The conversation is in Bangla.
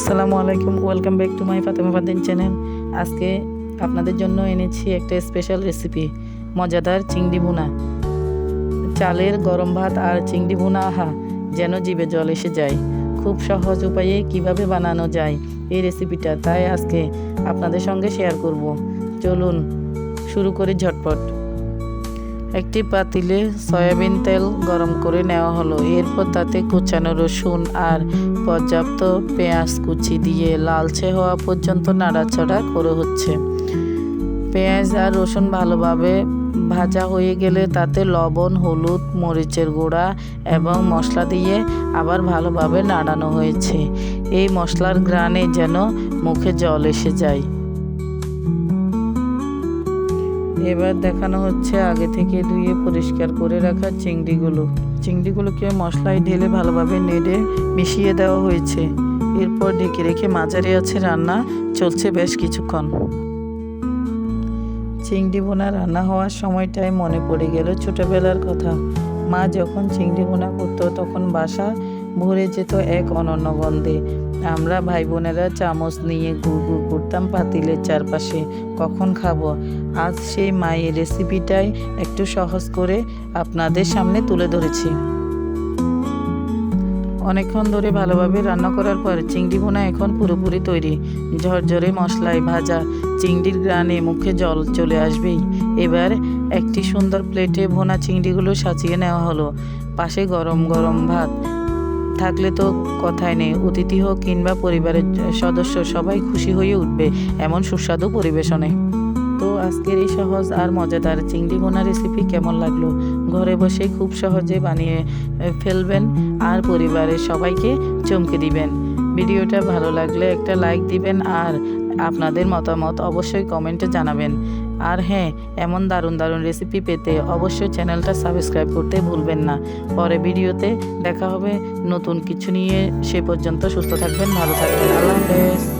আসসালামু আলাইকুম welcome back to my Fatema Fadin channel আজকে আপনাদের জন্য এনেছি একটা স্পেশাল রেসিপি মজাদার চিংড়ি ভুনা। চালের গরম ভাত আর চিংড়ি ভুনা, আহা, যেন জিভে জল এসে যায়। খুব সহজ উপায়ে কীভাবে বানানো যায় এই রেসিপিটা তাই আজকে আপনাদের সঙ্গে শেয়ার করব। চলুন, শুরু করি ঝটপট। একটি পাতিলে সয়াবিন তেল গরম করে নেওয়া হলো। এরপর তাতে কুচানো রসুন আর পর্যাপ্ত পেঁয়াজ কুচি দিয়ে লালচে হওয়া পর্যন্ত নাড়াচাড়া করে হচ্ছে। পেঁয়াজ আর রসুন ভালোভাবে ভাজা হয়ে গেলে তাতে লবণ, হলুদ, মরিচের গুঁড়া এবং মশলা দিয়ে আবার ভালোভাবে নাড়ানো হয়েছে। এই মশলার গ্রানে যেন মুখে জল এসে যায়। এবার দেখানো হচ্ছে আগে থেকে ধুয়ে পরিষ্কার করে রাখা চিংড়িগুলো। চিংড়িগুলোকে মশলায় ঢেলে ভালোভাবে নেড়ে মিশিয়ে দেওয়া হয়েছে। এরপর ঢেকে রেখে মাঝারি আছে রান্না চলছে বেশ কিছুক্ষণ। চিংড়ি বোনা রান্না হওয়ার সময়টায় মনে পড়ে গেল ছোটবেলার কথা। মা যখন চিংড়ি বোনা করতো তখন বাসা ভরে যেত এক অনন্য গন্ধে আমরা ভাই বোনেরা চামচ নিয়ে গুড় গুড় করতাম পাতিলের চারপাশে, কখন খাব? আজ সেই মায়ের রেসিপিটাই একটু সহজ করে আপনাদের সামনে তুলে ধরেছি। অনেকক্ষণ ধরে ভালোভাবে রান্না করার পর চিংড়ি ভুনা এখন পুরোপুরি তৈরি। ঝরঝরে মশলায় ভাজা চিংড়ির গ্রানে মুখে জল চলে আসবেই। এবার একটি সুন্দর প্লেটে ভোনা চিংড়িগুলো সাজিয়ে নেওয়া হলো। পাশে গরম গরম ভাত থাকলে তো কথাই নেই। অতিথি হোক কিংবা পরিবারের সদস্য সবাই খুশি হয়ে উঠবে, এমন সুস্বাদু পরিবেশনে। তো আজকের এই সহজ আর মজাদার চিংড়ি বোনা রেসিপি কেমন লাগল? ঘরে বসে খুব সহজে বানিয়ে ফেলবেন আর পরিবারের সবাইকে চমকে দিবেন। ভিডিওটা ভালো লাগলে একটা লাইক দিবেন আর আপনাদের মতামত অবশ্যই কমেন্টে জানাবেন। আর হ্যাঁ এমন দারুণ দারুণ রেসিপি পেতে অবশ্যই চ্যানেলটা সাবস্ক্রাইব করতে ভুলবেন না। পরে ভিডিওতে দেখা হবে নতুন কিছু নিয়ে। সে পর্যন্ত সুস্থ থাকবেন, ভালো থাকবেন। আল্লাহ হাফেজ।